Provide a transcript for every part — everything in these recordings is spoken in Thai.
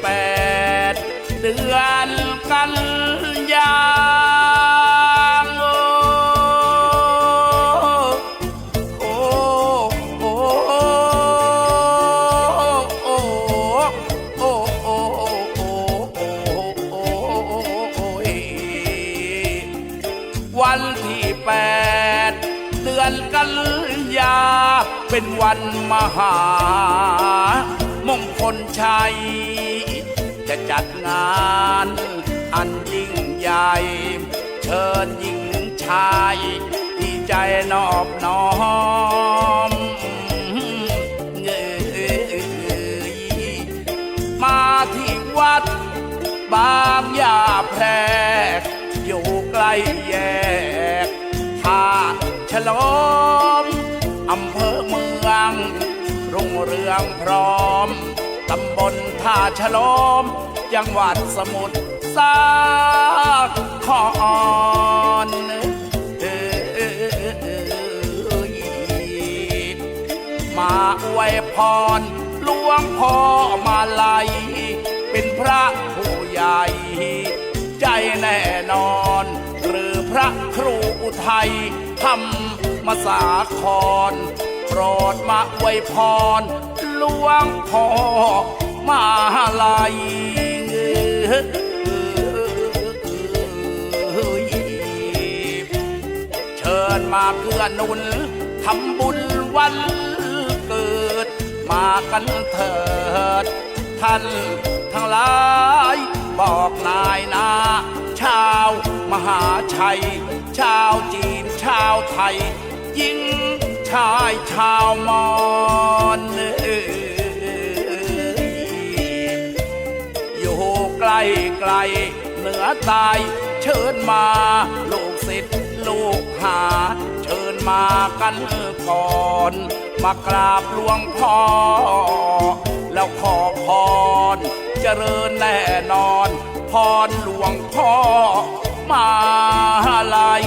แปดเดือนกันยาวันที่แปดเดือนกันยา เป็นวันมหามงคลชัย จะจัดงานอันยิ่งใหญ่ เชิญหญิงชายที่ใจนอบน้อมเงยมาที่วัดบางยาแพรก อยู่ใกล้แยกท่าฉลอมอำเภอเมือง รุ่งเรืองพร้อม ตำบลท่าฉลอม จังหวัดสมุทรสาครเอ้ยมาอวยพรหลวงพ่อมาลัย เป็นพระผู้ใหญ่ ใจแน่นอน หรือพระครูอุทัยธรรมสาครโปรดมาอวยพร หลวงพ่อมาลัยเชิญมาเกื้อนุนทำบุญวันเกิด มากันเถิด ท่านทั้งหลาย บอกนายนาชาว มหาชัย ชาวจีนชาวไทย ยิ่ง ชายชาวมอญเอ่ยอยู่ไกลไกลเหนือใตายเชิญมา ลูกศิษย์ลูกหา เชิญมากันก่อน มากราบหลวงพ่อ แล้วขอพรเจริญแน่นอน พรหลวงพ่อมาลาย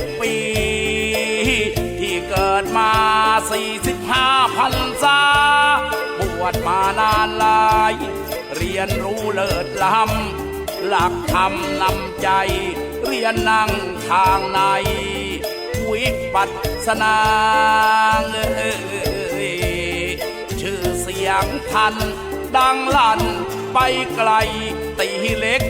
ดปี ที่เกิดมาสี่สิบห้าพันษาบวชมานานหลาย เรียนรู้เลิศล้ำหลักธรรมนำใจ เรียนนั่งทางใน วิปัสสนาเอ่ยชื่อเสียงพันดังลั่นไปไกลตีเล็ก